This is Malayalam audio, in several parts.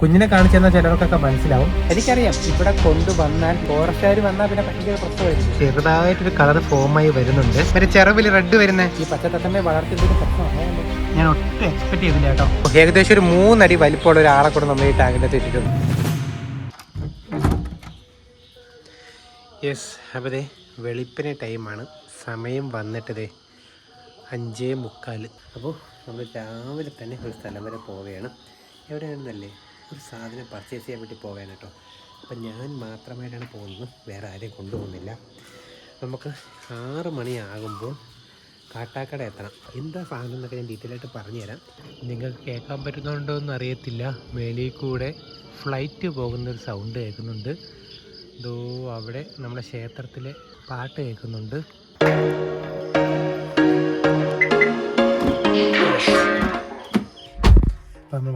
കുഞ്ഞിനെ കാണിച്ചെന്നാൽ ചിലർക്കൊക്കെ മനസ്സിലാവും. എനിക്കറിയാം ഇവിടെ കൊണ്ടുവന്നാൽ ഫോറസ്റ്റുകാർ വന്നാൽ പിന്നെ ഭയങ്കര പ്രശ്നമായിരിക്കും. ചെറുതായിട്ടൊരു കളർ ഫോമായി വരുന്നുണ്ട്. ഒരു ചെറുവിൽ റെഡ് വരുന്നേ. ഈ പച്ചത്തത്തമ്മയെ വളർത്തിയതിന് പ്രശ്നമാണ്. ഞാൻ ഒട്ടും എക്സ്പെക്ട് ചെയ്തില്ല കേട്ടോ. ഏകദേശം ഒരു മൂന്നടി വലിപ്പമുള്ള ഒരാളെ കൂടെ നമ്മൾ ഈ ടാങ്കിനകത്ത് ഇട്ടിട്ടുണ്ട് യെസ് അപ്പോൾ അതെ വെളുപ്പിന് ടൈമാണ്. സമയം വന്നിട്ടതേ അഞ്ചേ മുക്കാൽ അപ്പോൾ നമ്മൾ രാവിലെ തന്നെ ഒരു സ്ഥലം വരെ പോവുകയാണ്. എവിടെയാണെന്നല്ലേ? ഒരു സാധനം പർച്ചേസ് ചെയ്യാൻ വേണ്ടി പോകാൻ കേട്ടോ അപ്പം ഞാൻ മാത്രമായിട്ടാണ് പോകുന്നത്. വേറെ ആരെയും കൊണ്ടുപോകുന്നില്ല. നമുക്ക് ആറ് മണിയാകുമ്പോൾ കാട്ടാക്കട എത്തണം. എന്താ സാധനം എന്നൊക്കെ ഞാൻ ഡീറ്റെയിൽ ആയിട്ട് പറഞ്ഞുതരാം. നിങ്ങൾക്ക് കേൾക്കാൻ പറ്റുന്നുണ്ടോ എന്ന് അറിയത്തില്ല. മേലിൽ കൂടെ ഫ്ലൈറ്റ് പോകുന്നൊരു സൗണ്ട് കേൾക്കുന്നുണ്ട്. ദോ അവിടെ നമ്മുടെ ക്ഷേത്രത്തിലെ പാട്ട് കേൾക്കുന്നുണ്ട്.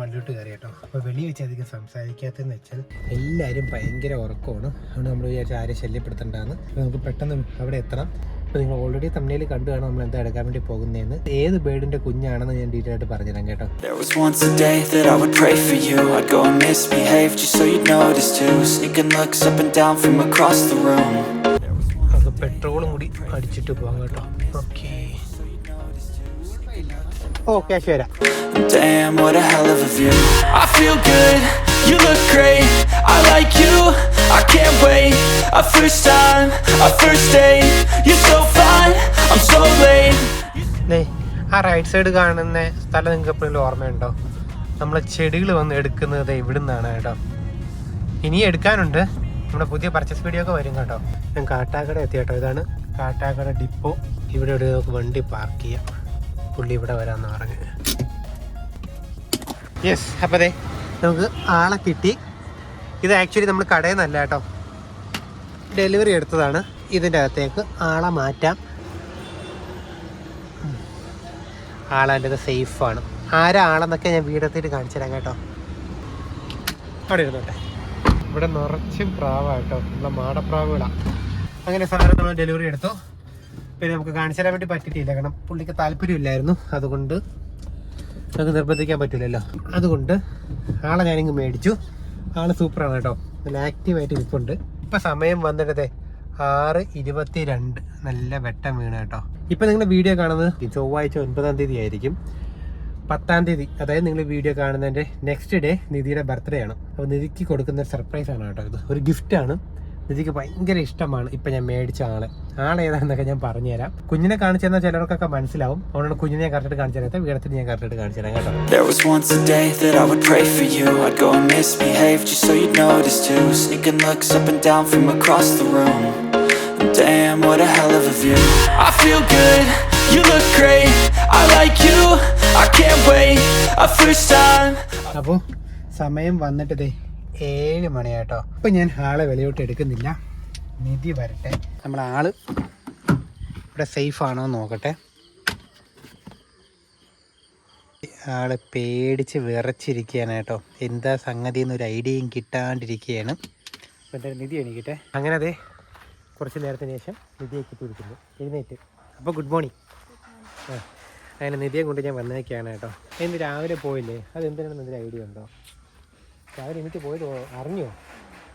നമ്മൾ കയറി കേട്ടോ അപ്പോൾ വെളി വെച്ച് അധികം സംസാരിക്കാത്തതെന്ന് വെച്ചാൽ എല്ലാവരും ഭയങ്കര ഉറക്കമാണ്. അതുകൊണ്ട് നമ്മൾ വിചാരിച്ച ആരെയും ശല്യപ്പെടുത്തേണ്ടതെന്ന് അപ്പോൾ നമുക്ക് പെട്ടെന്ന് അവിടെ എത്തണം. അപ്പോൾ നിങ്ങൾ ഓൾറെഡി തമ്മിൽ കണ്ടു കാണാം നമ്മൾ എന്താ എടുക്കാൻ വേണ്ടി പോകുന്നതെന്ന്. ഏത് ബേഡിന്റെ കുഞ്ഞാണെന്ന് ഞാൻ ഡീറ്റെയിൽ ആയിട്ട് പറഞ്ഞുതരാം കേട്ടോ. There was once a day that I would pray for you. I'd go and misbehave just so you'd notice too. Sneaking looks up and down from across the room. പെട്രോളും കൂടി അടിച്ചിട്ട് പോകാം കേട്ടോ. ഓക്കെ ഓക്കെ ശരി Damn, what a hell of a view. I feel good, you look great. I like you, I can't wait. A first time, a first date. You're so fine, I'm so late. ആ റൈറ്റ് സൈഡ് കാണുന്ന സ്ഥലം നിങ്ങൾക്ക് എപ്പോഴും ഓർമ്മയുണ്ടോ നമ്മളെ ചെടികൾ വന്ന് എടുക്കുന്നത് ദേ ഇവിടുന്നാണ് കേട്ടോ ഇനി എടുക്കാനുണ്ട് നമ്മുടെ പുതിയ പർച്ചേസ് വീഡിയോ ഒക്കെ വരും കേട്ടോ ഞാൻ കാട്ടാക്കട എത്തി കേട്ടോ ഇതാണ് കാട്ടാക്കട ഡിപ്പോ ഇവിടെ നമുക്ക് വണ്ടി പാർക്ക് ചെയ്യാം പുള്ളി ഇവിടെ വരാമെന്ന് പറഞ്ഞു. യെസ് അപ്പൊ അതെ നമുക്ക് ആളെ കിട്ടി. ഇത് ആക്ച്വലി നമ്മൾ കടയിൽ നിന്നല്ല കേട്ടോ. ഡെലിവറി എടുത്തതാണ്. ഇതിന്റെ അകത്തേക്ക് ആളെ മാറ്റാം. ആളതിന്റെ സേഫാണ് ആരാ ആളെന്നൊക്കെ ഞാൻ വീടെത്തിയിട്ട് കാണിച്ചു തരാം കേട്ടോ. അവിടെ ഇരുന്നോട്ടെ. ഇവിടെ നിറച്ചും പ്രാവാട്ടോ നമ്മളെ മാടപ്രാവുകളാണ് അങ്ങനെ സാധനം നമ്മൾ ഡെലിവറി എടുത്തു. പിന്നെ നമുക്ക് കാണിച്ചു തരാൻ വേണ്ടി പറ്റിയിട്ടില്ല. കാരണം പുള്ളിക്ക് താല്പര്യമില്ലായിരുന്നു. അതുകൊണ്ട് നമുക്ക് നിർബന്ധിക്കാൻ പറ്റില്ലല്ലോ. അതുകൊണ്ട് ആളെ ഞാനിങ്ങ് മേടിച്ചു. ആൾ സൂപ്പറാണ് കേട്ടോ. നല്ല ആക്റ്റീവായിട്ട് ഇരിപ്പുണ്ട്. ഇപ്പം സമയം വന്നിട്ടതേ ആറ് ഇരുപത്തി രണ്ട് നല്ല വെട്ടം വീണ് കേട്ടോ. ഇപ്പം നിങ്ങൾ വീഡിയോ കാണുന്നത് ചൊവ്വാഴ്ച ഒൻപതാം തീയതി ആയിരിക്കും. പത്താം തീയതി അതായത് നിങ്ങൾ വീഡിയോ കാണുന്നതിന്റെ നെക്സ്റ്റ് ഡേ നിധിയുടെ ബർത്ത്ഡേ ആണ്. അപ്പോൾ നിധിക്ക് കൊടുക്കുന്ന ഒരു സർപ്രൈസ് ആണ് കേട്ടോ ഇത്. ഒരു ഗിഫ്റ്റ് ആണ്. നിധിക്ക് ഭയങ്കര ഇഷ്ടമാണ് ഇപ്പൊ ഞാൻ മേടിച്ച ആളെ. ആളേതാണെന്നൊക്കെ ഞാൻ പറഞ്ഞുതരാം. കുഞ്ഞിനെ കാണിച്ചു തന്നാൽ ചിലർക്കൊക്കെ മനസ്സിലാവും. അതുകൊണ്ട് കുഞ്ഞിനെ കറക്റ്റ് കാണിച്ചു തരാത്ത വീടത്തിന് ഞാൻ കറക്റ്റ് കാണിച്ചു തരാം കേട്ടോ. സമയം what a ഏഴ് മണിയാട്ടോ അപ്പം ഞാൻ ആളെ വിലയോട്ട് എടുക്കുന്നില്ല. നിധി വരട്ടെ. നമ്മുടെ ആൾ ഇവിടെ സേഫ് ആണോ നോക്കട്ടെ. ആൾ പേടിച്ച് വിറച്ചിരിക്കുകയാണ് കേട്ടോ. എന്താ സംഗതി എന്നൊരു ഐഡിയയും കിട്ടാണ്ടിരിക്കുകയാണ്. അപ്പോൾ എന്തായാലും നിധി എണീക്കട്ടെ. അങ്ങനെ അതെ കുറച്ച് നേരത്തിന് ശേഷം നിധിയെ കിട്ടിയിരിക്കുന്നു. എഴുന്നേറ്റ്. അപ്പോൾ ഗുഡ് മോർണിംഗ് ആ അങ്ങനെ നിധിയെ കൊണ്ട് ഞാൻ വന്നേക്കാണ് കേട്ടോ. ഇന്ന് രാവിലെ പോയില്ലേ? അത് എന്തിനാണെന്ന് എന്തൊരു ഐഡിയ ഉണ്ടോ? രാവിലെ എനിക്ക് പോയത് അറിഞ്ഞോ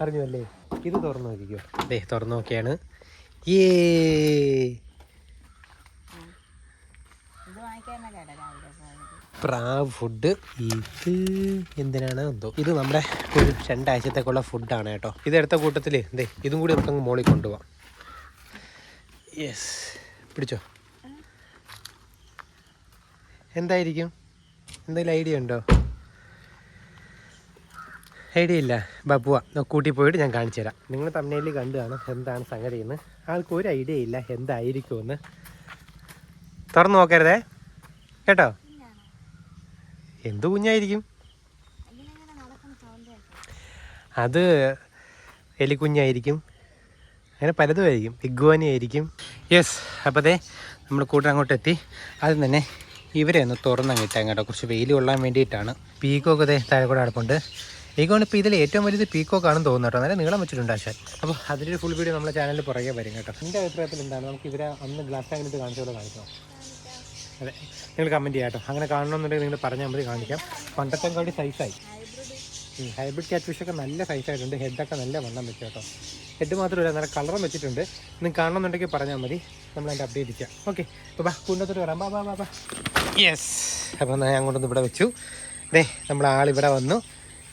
അറിഞ്ഞു? അല്ലേ ഇത് തുറന്നു നോക്കിക്കോ. അതെ തുറന്നു നോക്കിയാണ്. ഫുഡ്. ഇത് എന്തിനാണ് എന്തോ? ഇത് നമ്മുടെ ഒരു രണ്ടാഴ്ചത്തേക്കുള്ള ഫുഡാണ് കേട്ടോ. ഇതെടുത്ത കൂട്ടത്തിൽ ദേ ഇതും കൂടി നമുക്കങ്ങ് മോളിൽ കൊണ്ടുപോവാം. യെസ്. പിടിച്ചോ? എന്തായിരിക്കും? എന്തെങ്കിലും ഐഡിയ ഉണ്ടോ? ഐഡിയ ഇല്ല ബബുവ കൂട്ടി പോയിട്ട് ഞാൻ കാണിച്ചു തരാം. നിങ്ങൾ തമ്മിൽ കണ്ടു കാണും എന്താണ് സംഗതി എന്ന്. ആൾക്ക് ഒരു ഐഡിയ ഇല്ല എന്തായിരിക്കും എന്ന് തുറന്നു നോക്കരുതേ. കേട്ടോ? എന്ത് കുഞ്ഞായിരിക്കും? അത് എലിക്കുഞ്ഞായിരിക്കും. അങ്ങനെ ഇഗ്വാനി ആയിരിക്കും യെസ് അപ്പോൾ അതെ നമ്മൾ കൂട്ടം അങ്ങോട്ട് എത്തി. ആദ്യം തന്നെ ഇവരെ ഒന്ന് തുറന്നങ്ങിട്ടാൻ കേട്ടോ. കുറച്ച് വെയിൽ കൊള്ളാൻ വേണ്ടിയിട്ടാണ്. പീക്കോക്ക് അതെ താഴെ കൂടെ അടുപ്പുണ്ട് പീക്കോണ് ഇപ്പോൾ ഇതിൽ ഏറ്റവും വലുത് കാണും തോന്നുന്നു കേട്ടോ. നല്ല നീളം വെച്ചിട്ടുണ്ട് ആശാൻ. അപ്പോൾ അതിന്റെ ഒരു ഫുൾ വീഡിയോ നമ്മുടെ ചാനലിൽ പുറകെ വരും കേട്ടോ. എന്റെ അഭിപ്രായത്തിൽ എന്താണ്? നമുക്ക് ഇവരെ അന്ന് ഗ്ലാസ് ടാങ്കിലിട്ട് കാണിച്ചോളെ കാണിക്കാം അതെ. നിങ്ങൾ കമന്റ് ചെയ്യാം കേട്ടോ. അങ്ങനെ കാണണമെന്നുണ്ടെങ്കിൽ നിങ്ങൾ പറഞ്ഞാൽ മതി കാണിക്കാം. പണ്ടത്തെ കാടി സൈസായി ഹൈബ്രിഡ് ക്യാറ്റ് ഫിഷ് ഒക്കെ നല്ല സൈസായിട്ടുണ്ട് ഹെഡൊക്കെ നല്ല വണ്ണം വെച്ചു കേട്ടോ. ഹെഡ് മാത്രമല്ല നല്ല കളറും വെച്ചിട്ടുണ്ട്. നിങ്ങൾ കാണണമെന്നുണ്ടെങ്കിൽ പറഞ്ഞാൽ മതി. നമ്മൾ അതിന്റെ അപ്ഡേറ്റ് ചെയ്യാം. ഓക്കെ അപ്പോൾ ബാ കുന്നത്തോട്ട് വരാം. ബാ ബാ ബാ യെസ് അപ്പോൾ ഞാൻ അങ്ങോട്ടൊന്ന് ഇവിടെ വെച്ചു. ദേ നമ്മൾ ഇവിടെ വന്നു.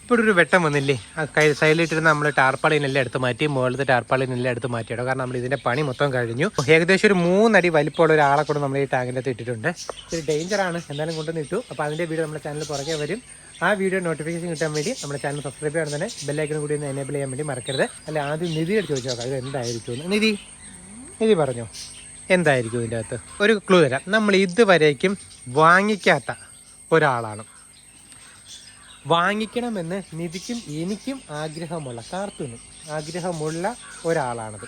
ഇപ്പോൾ ഒരു വെട്ടം വന്നില്ലേ? ആ കൈ സൈഡിലിട്ടിരുന്ന നമ്മൾ ടാർപ്പാളിനെല്ലാം എടുത്ത് മാറ്റി മുകളിലത്തെ ടാർപ്പാളിനെല്ലാം എടുത്ത് മാറ്റിയിടും. കാരണം നമ്മൾ ഇതിന്റെ പണി മൊത്തം കഴിഞ്ഞു. ഏകദേശം ഒരു മൂന്നടി വലിപ്പമുള്ള ഒരാളെ കൂടെ നമ്മൾ ഈ ടാങ്കിന്റെ അകത്ത് ഇട്ടിട്ടുണ്ട്. ഇത് ഡേഞ്ചറാണ് എന്തായാലും കൊണ്ടുവന്ന് ഇട്ടു. അപ്പോൾ അതിന്റെ വീഡിയോ നമ്മുടെ ചാനൽ പുറകെ വരും. ആ വീഡിയോ നോട്ടിഫിക്കേഷൻ കിട്ടാൻ വേണ്ടി നമ്മുടെ ചാനൽ സബ്സ്ക്രൈബ് ചെയ്യാൻ തന്നെ ബെല്ലൈക്കനും കൂടി ഒന്ന് എനേബിൾ ചെയ്യാൻ വേണ്ടി മറക്കരുത്. അല്ല ആദ്യം നിധിയോട് ചോദിച്ചു നോക്കാം. ഇത് എന്തായിരിക്കും നിധി നിധി പറഞ്ഞു? എന്തായിരിക്കും ഇതിന്റെ അകത്ത്? ഒരു ക്ലൂ തരാം. നമ്മൾ ഇതുവരേക്കും വാങ്ങിക്കാത്ത ഒരാളാണ്. വാങ്ങിക്കണമെന്ന് നിധിക്കും എനിക്കും ആഗ്രഹമുള്ള കാർത്തൂനും ആഗ്രഹമുള്ള ഒരാളാണത്.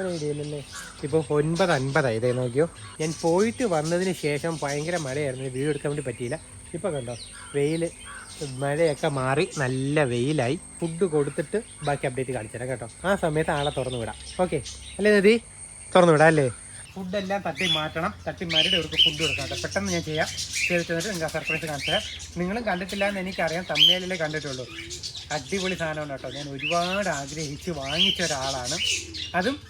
ഒരു ഐഡിയ ഇല്ലല്ലേ ഇപ്പോൾ ഒൻപത് അൻപതായി. ഇതേ നോക്കിയോ? ഞാൻ പോയിട്ട് വന്നതിന് ശേഷം ഭയങ്കര മഴയായിരുന്നു. വീഡിയോ എടുക്കാൻ വേണ്ടി പറ്റിയില്ല. ഇപ്പോൾ കണ്ടോ? വെയിൽ മഴയൊക്കെ മാറി നല്ല വെയിലായി. ഫുഡ് കൊടുത്തിട്ട് ബാക്കി അപ്ഡേറ്റ് കാണിച്ചുതരാം കേട്ടോ. ആ സമയത്ത് ആളെ തുറന്നു വിടാം ഓക്കെ അല്ലേ നദി തുറന്നു വിടാം അല്ലേ? ഫുഡെല്ലാം തട്ടി മാറ്റണം. തട്ടി മാറ്റിയിട്ട് ഇവർക്ക് ഫുഡ് കൊടുക്കാം കേട്ടോ. പെട്ടെന്ന് ഞാൻ ചെയ്യാം. ചെയ്തിട്ട് നിങ്ങൾക്ക് നിങ്ങൾക്ക് സർപ്രൈസ് കാണിച്ചു തരാം. നിങ്ങളും കണ്ടിട്ടില്ല എന്ന് എനിക്കറിയാം. തമ്മിലല്ലേ കണ്ടിട്ടുള്ളൂ. അടിപൊളി സാധനമാണ് കേട്ടോ. ഞാൻ ഒരുപാട് ആഗ്രഹിച്ച് വാങ്ങിച്ച ഒരാളാണ്. അതും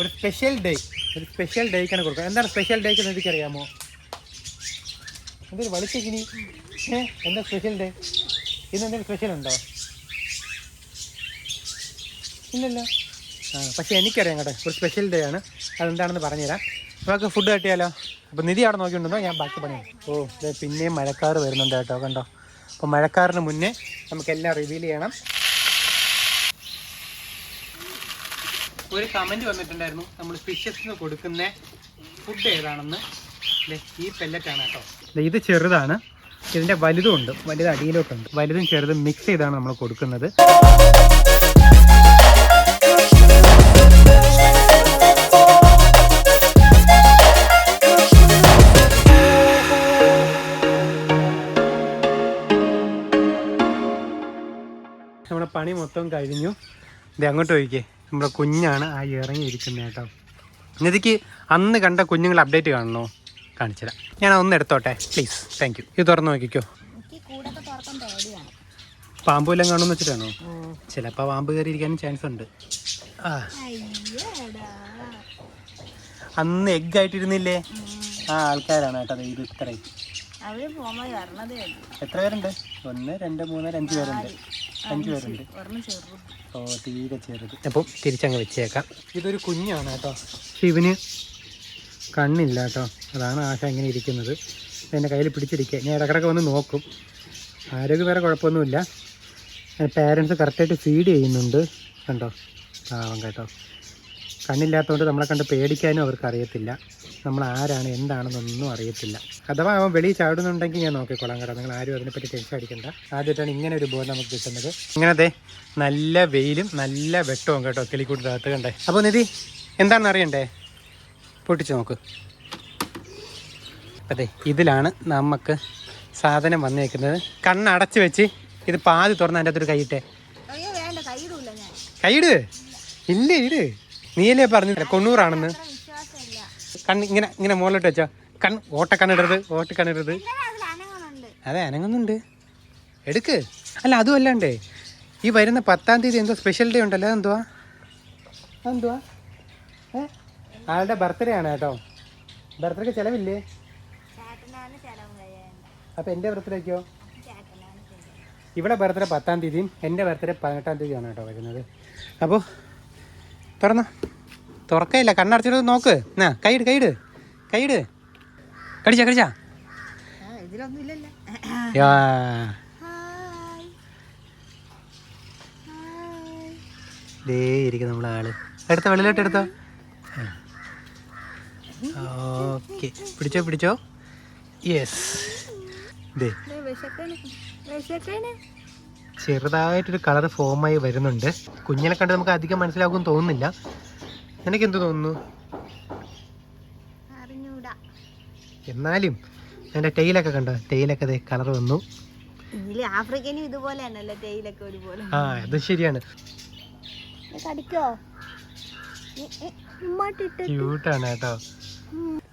ഒരു സ്പെഷ്യൽ ഡേ ഒരു സ്പെഷ്യൽ ഡേക്കാണ് കൊടുക്കുക എന്താണ് സ്പെഷ്യൽ ഡേക്ക് എന്ന് എനിക്കറിയാമോ? എന്തൊരു വളിച്ചിനി ഏ? എന്താ സ്പെഷ്യൽ ഡേ ഇന്ന് എന്തെങ്കിലും സ്പെഷ്യൽ ഉണ്ടോ? ഇല്ലല്ലോ. ആ പക്ഷേ എനിക്കറിയാം കേട്ടോ ഒരു സ്പെഷ്യൽ ഡേ ആണ്. അതെന്താണെന്ന് പറഞ്ഞുതരാം. നമുക്ക് ഫുഡ് കിട്ടിയാലോ? അപ്പോൾ നിധി അവിടെ നോക്കിയിട്ടുണ്ടോ? ഞാൻ ബാക്കി പണി ഓ അതെ പിന്നെയും മഴക്കാർ വരുന്നുണ്ട് കേട്ടോ കണ്ടോ? അപ്പോൾ മഴക്കാറിന് മുന്നേ നമുക്കെല്ലാം റിവീൽ ചെയ്യണം. ഒരു കമന്റ് വന്നിട്ടുണ്ടായിരുന്നു നമ്മൾ ഫിഷസിന് കൊടുക്കുന്ന ഫുഡ് ഏതാണെന്ന്. ഈ പെല്ലറ്റാണ് കേട്ടോ. ഇത് ചെറുതാണ്. ഇതിന്റെ വലുതും ഉണ്ട് വലുത് അടിയിലോട്ടുണ്ട്. വലുതും ചെറുതും മിക്സ് ചെയ്താണ് നമ്മൾ കൊടുക്കുന്നത്. പണി മൊത്തം കഴിഞ്ഞു. ഇത് അങ്ങോട്ട് ഒഴിക്കേ നമ്മുടെ കുഞ്ഞാണ് ആ ഇറങ്ങിയിരിക്കുന്നത് കേട്ടോ. നിധിക്ക് അന്ന് കണ്ട കുഞ്ഞുങ്ങൾ അപ്ഡേറ്റ് കാണണോ? കാണിച്ചുതരാം. ഞാൻ ഒന്ന് എടുത്തോട്ടെ. പ്ലീസ് താങ്ക് യു ഇത് തുറന്ന് നോക്കിക്കോ. പാമ്പ് വല്ലതും കാണുമെന്ന് വെച്ചിട്ടാണോ? ചിലപ്പോൾ പാമ്പ് കയറിയിരിക്കാനും ചാൻസ് ഉണ്ട്. ആ. അന്ന് എഗ് ആയിട്ടിരുന്നില്ലേ? ആ ആൾക്കാരാണ് കേട്ടോ. ഇത് ഇത്രയും. എത്ര പേരുണ്ട്? ഒന്ന് രണ്ട് മൂന്ന് അഞ്ച് പേരുണ്ട്. അഞ്ച് പേരുണ്ട്. ഒരെണ്ണം ഓ തീരെ ചെറുത് അപ്പം തിരിച്ചങ്ങ് വെച്ചേക്കാം. ഇതൊരു കുഞ്ഞാണ് കേട്ടോ. പക്ഷെ ഇവന് കണ്ണില്ല കേട്ടോ. അതാണ് ആശ ഇങ്ങനെ ഇരിക്കുന്നത്. എന്റെ കയ്യിൽ പിടിച്ചിരിക്കുക. ഞാൻ ഇടക്കിടക്ക് വന്ന് നോക്കും. ആരോഗ്യം വേറെ കുഴപ്പമൊന്നുമില്ല. പേരൻസ് കറക്റ്റായിട്ട് ഫീഡ് ചെയ്യുന്നുണ്ട്. കണ്ടോ? പാവം കേട്ടോ. കണ്ണില്ലാത്തതുകൊണ്ട് നമ്മളെ കണ്ട് പേടിക്കാനും അവർക്ക് അറിയത്തില്ല നമ്മൾ ആരാണ് എന്താണെന്നൊന്നും അറിയത്തില്ല. അഥവാ അവൻ വെളിയിൽ ചാടുന്നുണ്ടെങ്കിൽ ഞാൻ നോക്കിക്കോളാം കേട്ടോ. നിങ്ങൾ ആരും അതിനെപ്പറ്റി ടെൻഷൻ അടിക്കണ്ട. ആദ്യമായിട്ടാണ് ഇങ്ങനെ ഒരു ബോധം നമുക്ക് കിട്ടുന്നത്. ഇങ്ങനത്തെ നല്ല വെയിലും നല്ല വെട്ടവും കേട്ടോ കിളിക്കൂട്ടിന്റെ അകത്ത് കണ്ടേ. അപ്പോൾ നിധി എന്താണെന്ന് അറിയണ്ടേ? പൊട്ടിച്ച് നോക്ക്. അതെ ഇതിലാണ് നമുക്ക് സാധനം വന്നേക്കുന്നത്. കണ്ണടച്ച് വെച്ച് ഇത് പാതി തുറന്ന് അതിന്റെ അകത്തൊരു കൈയിട്ടെ. കൈയിട് ഇല്ല ഇട്. നീയല്ലേ പറഞ്ഞു കൊണ്ണൂറാണെന്ന്. കണ്ണ് ഇങ്ങനെ ഇങ്ങനെ മുകളിലോട്ട് വെച്ചോ. കൺ ഓട്ട കണ്ണിടരുത് ഓട്ട കണ്ണിടരുത്. അതെ അനങ്ങുന്നുണ്ട്. എടുക്ക്. അല്ല അതും അല്ലാണ്ടേ. ഈ വരുന്ന പത്താം തീയതി എന്തോ സ്പെഷ്യൽ ഡേ ഉണ്ടല്ലോ അതെന്തുവാ? അതെന്തുവാ? ഏ? ആളുടെ ബർത്ത്ഡേ ആണ് കേട്ടോ. ബർത്ത്ഡേക്ക് ചിലവില്ലേ? അപ്പം എന്റെ ബർത്ത്ഡേക്കോ ഇവിടെ ബർത്ത്ഡേ പത്താം തീയതിയും എന്റെ ബർത്ത്ഡേ പതിനെട്ടാം തീയതിയാണ് കേട്ടോ വരുന്നത്. അപ്പോൾ തുറന്നോ. തുറക്കയില്ല കണ്ണടച്ചിട്ട് നോക്ക്. എന്നാ കൈയിട് കൈയിട് കൈയിട്. കടിച്ചാ കടിച്ചാ. യാ. ദേ ഇരിക്കും നമ്മളെ ആൾ. എടുത്തോ വെള്ളിലോട്ട് എടുത്തോ. ഓക്കെ. പിടിച്ചോ പിടിച്ചോ. യെസ്. ദേ. ചെറുതായിട്ടൊരു കളർ ഫോമായി വരുന്നുണ്ട്. കുഞ്ഞിനെ കണ്ട് നമുക്ക് അധികം മനസ്സിലാകും തോന്നുന്നില്ല. നിനക്ക് എന്ത് തോന്നുന്നു എന്നാലും എന്റെ ടെയിലൊക്കെ കണ്ടോ? ടെയിലൊക്കെ കളർ വന്നു. ആഫ്രിക്കനും ഇതുപോലെ തന്നെയല്ലേ തേയിലൊക്കെ ഒരുപോലെ. ആ അത് ശരിയാണ്. ക്യൂട്ടാണ് കേട്ടോ.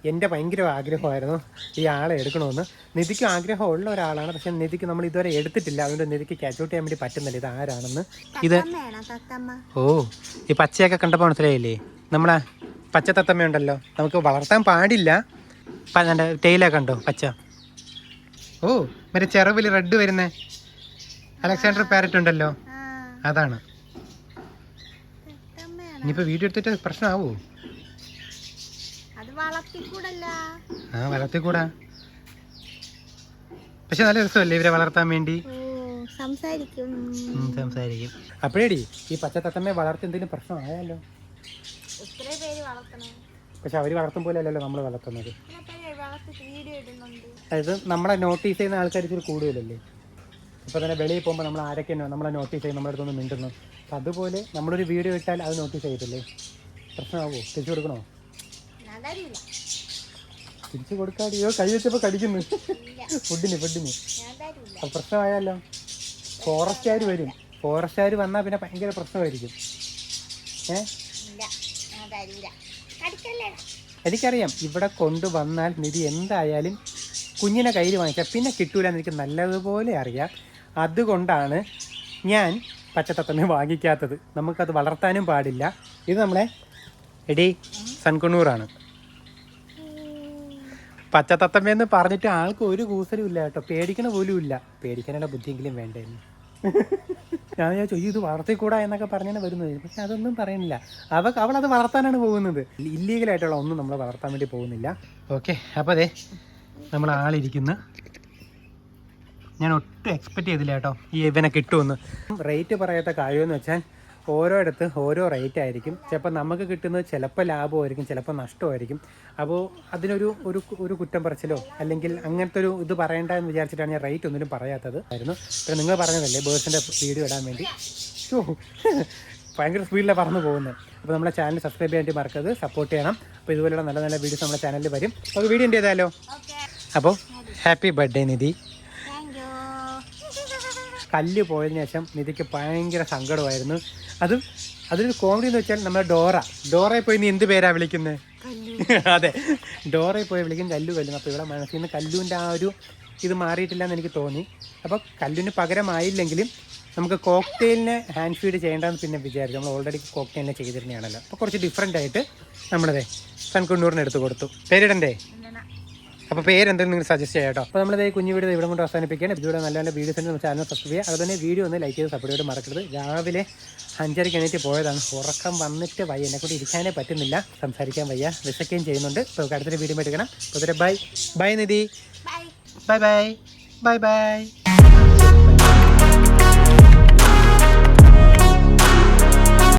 എന്റെ ഭയങ്കര ആഗ്രഹമായിരുന്നു ഈ ആളെ എടുക്കണമെന്ന്. നിധിക്ക് ആഗ്രഹമുള്ള ഒരാളാണ്. പക്ഷെ നിധിക്ക് നമ്മൾ ഇതുവരെ എടുത്തിട്ടില്ല. അതുകൊണ്ട് നിധിക്ക് ക്യാച്ച് ഔട്ട് ചെയ്യാൻ വേണ്ടി പറ്റുന്നില്ല. ഇത് ആരാണെന്ന്. ഇത് ഓ ഈ പച്ചയൊക്കെ കണ്ടപ്പോൾ മനസ്സിലായില്ലേ? നമ്മളെ പച്ച തത്തമ്മയുണ്ടല്ലോ നമുക്ക് വളർത്താൻ പാടില്ല. ടെയിലൊക്കെ കണ്ടോ? പച്ച. ഓ മറ്റേ ചെറുവിൽ റെഡ് വരുന്നേ. അലക്സാണ്ടർ പാരറ്റ് ഉണ്ടല്ലോ. അതാണ്. ഇനിയിപ്പോൾ വീഡിയോ എടുത്തിട്ട് പ്രശ്നമാവോ? അത് വളർത്തി ആ വളർത്തിക്കൂടാ. പക്ഷെ നല്ല രസമല്ലേ ഇവരെ വളർത്താൻ വേണ്ടി? സംസാരിക്കും. അപ്പഴേടി സംസാരിക്കും. അപ്പോഴേടി ഈ പച്ച തത്തമ്മയെ വളർത്തി എന്തെങ്കിലും പ്രശ്നമായാലോ? പക്ഷെ അവർ വളർത്തും പോലെ അല്ലല്ലോ നമ്മൾ വളർത്തുന്നത്. അതായത് നമ്മളെ നോട്ടീസ് ചെയ്യുന്ന ആൾക്കാർ ഇച്ചിരി കൂടുതലല്ലേ? ഇപ്പോൾ തന്നെ വെളിയിൽ പോകുമ്പോൾ നമ്മൾ ആരൊക്കെയാണോ നമ്മളെ നോട്ടീസ് ചെയ്യും നമ്മളെ അടുത്തൊന്ന് മിണ്ടുന്നു. അതുപോലെ നമ്മളൊരു വീഡിയോ ഇട്ടാൽ അത് നോട്ടീസ് ചെയ്തില്ലേ പ്രശ്നമാകുമോ തിരിച്ചു കൊടുക്കണോ? തിരിച്ചു കൊടുക്കാടിയോ കൈ വെച്ചപ്പോ കടിക്കുന്നു. ഫുഡിന് ഫുഡിന്. അപ്പോൾ പ്രശ്നമായാലോ? ഫോറസ്റ്റുകാർ വരും. ഫോറസ്റ്റുകാർ വന്നാൽ പിന്നെ ഭയങ്കര പ്രശ്നമായിരിക്കും. ഏ? എനിക്കറിയാം. ഇവിടെ കൊണ്ടുവന്നാൽ നിധി എന്തായാലും കുഞ്ഞിനെ കയ്യിൽ വാങ്ങിച്ചാൽ പിന്നെ കിട്ടൂല എന്ന് എനിക്ക് നല്ലതുപോലെ അറിയാം. അതുകൊണ്ടാണ് ഞാൻ പച്ചത്തത്തമ്മ വാങ്ങിക്കാത്തത്. നമുക്കത് വളർത്താനും പാടില്ല. ഇത് നമ്മളെ എടി സൺകുണ്ണൂറാണ് പച്ചത്തത്തമ്മയെന്ന് പറഞ്ഞിട്ട് ആൾക്ക് ഒരു കൂസലും ഇല്ല കേട്ടോ. പേടിക്കണ പോലും ഇല്ല. പേടിക്കാനുള്ള ബുദ്ധിയെങ്കിലും വേണ്ടായിരുന്നു ഞാൻ ചോദിച്ചു "അയ്യോ, ഇത് വളർത്തിക്കൂടാ എന്നൊക്കെ പറഞ്ഞാണ് വരുന്നത്. പക്ഷെ അതൊന്നും പറയുന്നില്ല. അവ അവൾ അത് വളർത്താനാണ് പോകുന്നത്. ഇല്ലീഗലായിട്ടുള്ള ഒന്നും നമ്മൾ വളർത്താൻ വേണ്ടി പോകുന്നില്ല. ഓക്കെ അപ്പോൾ അതെ നമ്മൾ ആളിരിക്കുന്ന. ഞാൻ ഒട്ടും എക്സ്പെക്ട് ചെയ്തില്ല കേട്ടോ ഈ ഇവനെ കിട്ടുമെന്ന്. റേറ്റ് പറയാത്ത കാര്യമെന്ന് വെച്ചാൽ ഓരോയിടത്ത് ഓരോ റേറ്റ് ആയിരിക്കും. ചിലപ്പോൾ നമുക്ക് കിട്ടുന്നത് ചിലപ്പോൾ ലാഭമായിരിക്കും ചിലപ്പോൾ നഷ്ടമായിരിക്കും. അപ്പോൾ അതിനൊരു ഒരു ഒരു കുറ്റം പറച്ചിലോ അല്ലെങ്കിൽ അങ്ങനത്തെ ഒരു ഇത് പറയണ്ട എന്ന് വിചാരിച്ചിട്ടാണ് ഞാൻ റേറ്റ് ഒന്നിനും പറയാത്തത്. ആയിരുന്നു. പിന്നെ നിങ്ങൾ പറഞ്ഞതല്ലേ ബേഴ്സിന്റെ വീഡിയോ ഇടാൻ വേണ്ടി. ഷോ ഭയങ്കര സ്പീഡിലാണ് പറന്നു പോകുന്നത് അപ്പോൾ നമ്മുടെ ചാനൽ സബ്സ്ക്രൈബ് ചെയ്യാൻ വേണ്ടി മറക്കരുത് സപ്പോർട്ട് ചെയ്യണം. അപ്പോൾ ഇതുപോലെയുള്ള നല്ല നല്ല വീഡിയോസ് നമ്മുടെ ചാനലിൽ വരും. അപ്പോൾ വീഡിയോ ചെയ്താലോ? അപ്പോൾ ഹാപ്പി ബർത്ത്ഡേ നിധി കല്ല് പോയതിനു ശേഷം നിധിക്ക് ഭയങ്കര സങ്കടമായിരുന്നു. അതും അതൊരു കോമഡി എന്ന് വെച്ചാൽ നമ്മുടെ ഡോറ. ഡോറയിൽ പോയി നീ എന്ത് പേരാ വിളിക്കുന്നത് അതെ. ഡോറയിൽ പോയി വിളിക്കും കല്ലു കല്ലുന്നു അപ്പോൾ ഇവിടെ മനസ്സിൽ നിന്ന് കല്ലുവിന്റെ ആ ഒരു ഇത് മാറിയിട്ടില്ല എന്ന് എനിക്ക് തോന്നി. അപ്പോൾ കല്ലിന് പകരമായില്ലെങ്കിലും നമുക്ക് കോക്ടെയിലിനെ ഹാൻഡ് ഫീഡ് ചെയ്യേണ്ടതെന്ന് പിന്നെ വിചാരിച്ചു. നമ്മൾ ഓൾറെഡി കോക്ടെയിലിനെ ചെയ്തിരുന്നതാണല്ലോ. അപ്പോൾ കുറച്ച് ഡിഫറെന്റ് ആയിട്ട് നമ്മളതേ സൺകുണ്ണൂറിന് എടുത്ത് കൊടുത്തു. പേരിടണ്ടേ? അപ്പോൾ പേരെന്തെങ്കിലും നിങ്ങൾ സജസ്റ്റ് ചെയ്യാം കേട്ടോ. അപ്പോൾ നമ്മളിത് കുഞ്ഞു വീഡിയോ ഇവിടെ കൊണ്ട് അവസാനിപ്പിക്കുകയാണ്. ഇതിലൂടെ നല്ല നല്ല വീഡിയോസ് ഉണ്ട് ചാനൽ സബ്സ്ക്രൈബ് ചെയ്യുക. അതുപോലെ തന്നെ വീഡിയോ ഒന്ന് ലൈക്ക് ചെയ്ത് സപ്പോർട്ട് ചെയ്ത് മറക്കരുത്. രാവിലെ അഞ്ചരയ്ക്ക് എണീറ്റ് പോയതാണ്. ഉറക്കം വന്നിട്ട് വയ്യ. എന്നെ കൂടി ഇരിക്കാനേ പറ്റുന്നില്ല. സംസാരിക്കാൻ വയ്യ. വിശക്കുകയും ചെയ്യുന്നുണ്ട്. അപ്പോൾ അടുത്തൊരു വീഡിയോ എടുക്കണം അപ്പോൾ bye bye Nidhi bye bye bye bye bye